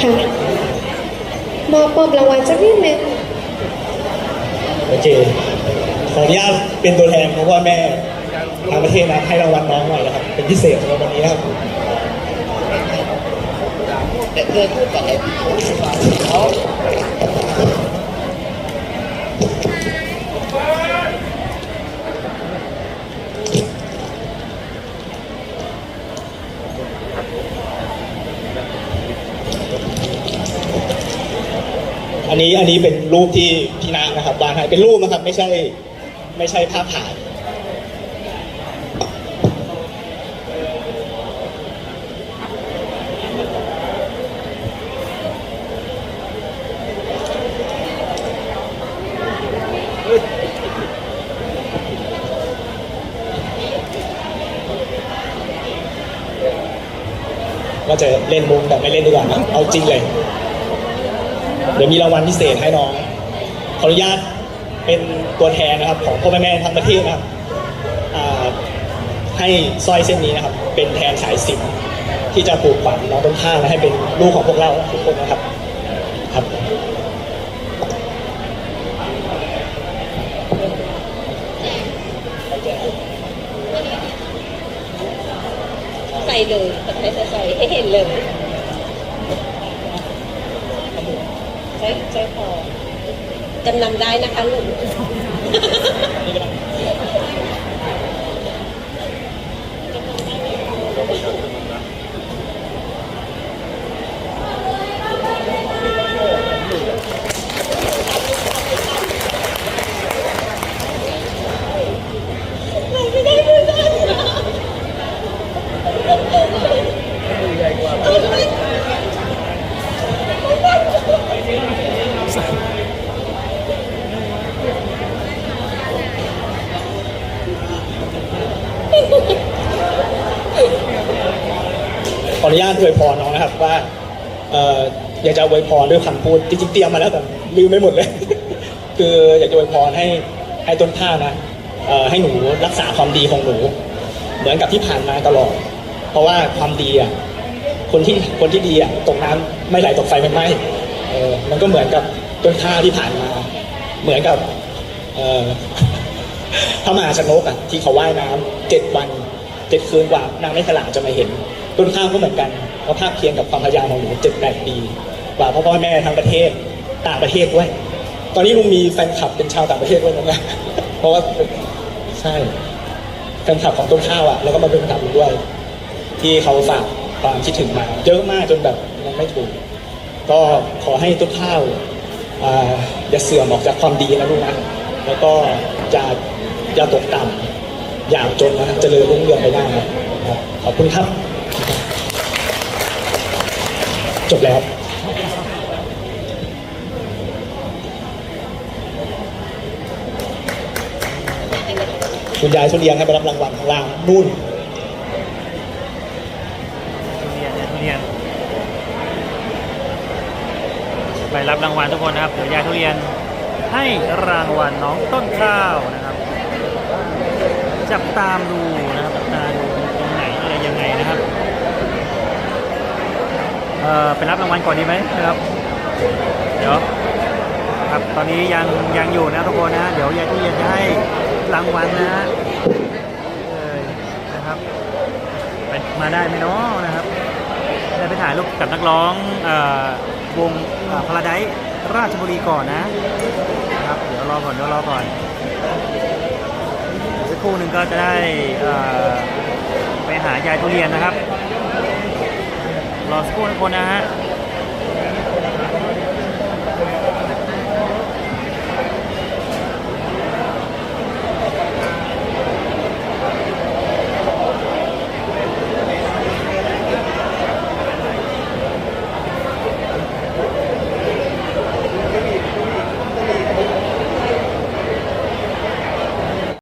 ค่ะมอบมอบรางวัลสักนิดนึงโอเคขออนุญาตเป็นตัวแทนเพราะว่าแม่ทางประเทศนะให้รางวัลน้องหน่อยนะครับเป็นพิเศษสำหรับวันนี้ครับ แต่เธอันเลย อันนี้เป็นรูปที่พี่นานะครับวางให้เป็นรูปนะครับ ไม่ใช่ไม่ใช่ภาพถ่ายก็จะเล่นมุกแต่ไม่เล่นดีกว่านะเอาจริงเลย เดี๋ยวมีรางวัลพิเศษให้น้อง ขออนุญาตเป็นตัวแทนนะครับ ของพ่อแม่แม่ทั้งประเทศนะครับให้สร้อยเส้นนี้นะครับ เป็นแทนสายสิญจนที่จะปลูกฝังน้องต้นข้าวให้เป็นลูกของพวกเราทุกคนนะครับครับใส่เลยใส่ใส่ให้เห็นเลย ใช้ใช้พอจำนำได้นะคะลูก ขออนุญาตอวยพรน้องนะครับว่าเอ่ออยากจะอวยพรด้วยคำพูดจริงๆเตรียมมาแล้วแต่ลืมไม่หมดเลย คืออยากจะอวยพรให้ให้ต้นข้าวนะเอ่อให้หนูรักษาความดีของหนู เหมือนกับที่ผ่านมาตลอด เพราะว่าความดีอะคนที่คนที่ดีอะตกน้ำไม่ไหลตกไฟไม่ไหม้เออมันก็เหมือนกับต้นข้าวที่ผ่านมา เหมือนกับเอ่อ พระมหาชนกอะที่เขาว่ายน้ำเจ็ดวันเจ็ดคืนกว่านางไม่ขลาจะมาเห็น ต้นข้าวก็เหมือนกันก็ภาพเคียงกับความพยายามของหนูเจ็ดแปดปี กว่าพ่อพ่อแม่ทั้งประเทศต่างประเทศด้วย ตอนนี้ลุงมีแฟนคลับเป็นชาวต่างประเทศด้วยนะเพราะว่าใช่แฟนคลับของต้นข้าวอะแล้วก็มาเป็นแฟนคลับลุงด้วย ที่เขาฝากความคิดถึงมาเยอะมากจนแบบยังไม่ถูก ก็ขอให้ต้นข้าวอย่าเสื่อมออกจากความดีนะลูกนะแล้วก็อย่าอย่าตกต่ำอย่าจนนะเจริญรุ่งเรืองไปได้นะครับขอบคุณครับ จบแล้วคุณยายชุเลียงให้ไปรับรางวัลข้างล่างนู่นทุเรียนเนี่ยทุเรียนไปรับรางวัลทุกคนนะครับเดี๋ยวยายทุเรียนให้รางวัลน้องต้นข้าวนะครับ จับตามดูนะครับจับตาดูตรงไหนอะไรยังไงนะครับเอ่อ ไปรับรางวัลก่อนดีไหมนะครับ เดี๋ยวครับตอนนี้ยังยังอยู่นะทุกคนนะ เดี๋ยวยายทุเรียนจะให้รางวัลนะฮะเลยนะครับไปมาได้ไหมเนาะนะครับได้ไปถ่ายรูปกับนักร้องอวงพาราไดราชบุรีก่อนนะนะครับ เดี๋ยวรอก่อนเดี๋ยวรอก่อนสักครู่หนึ่งก็จะได้ไปหายายทุเรียนนะครับ รอสักครู่นะคนนะฮะ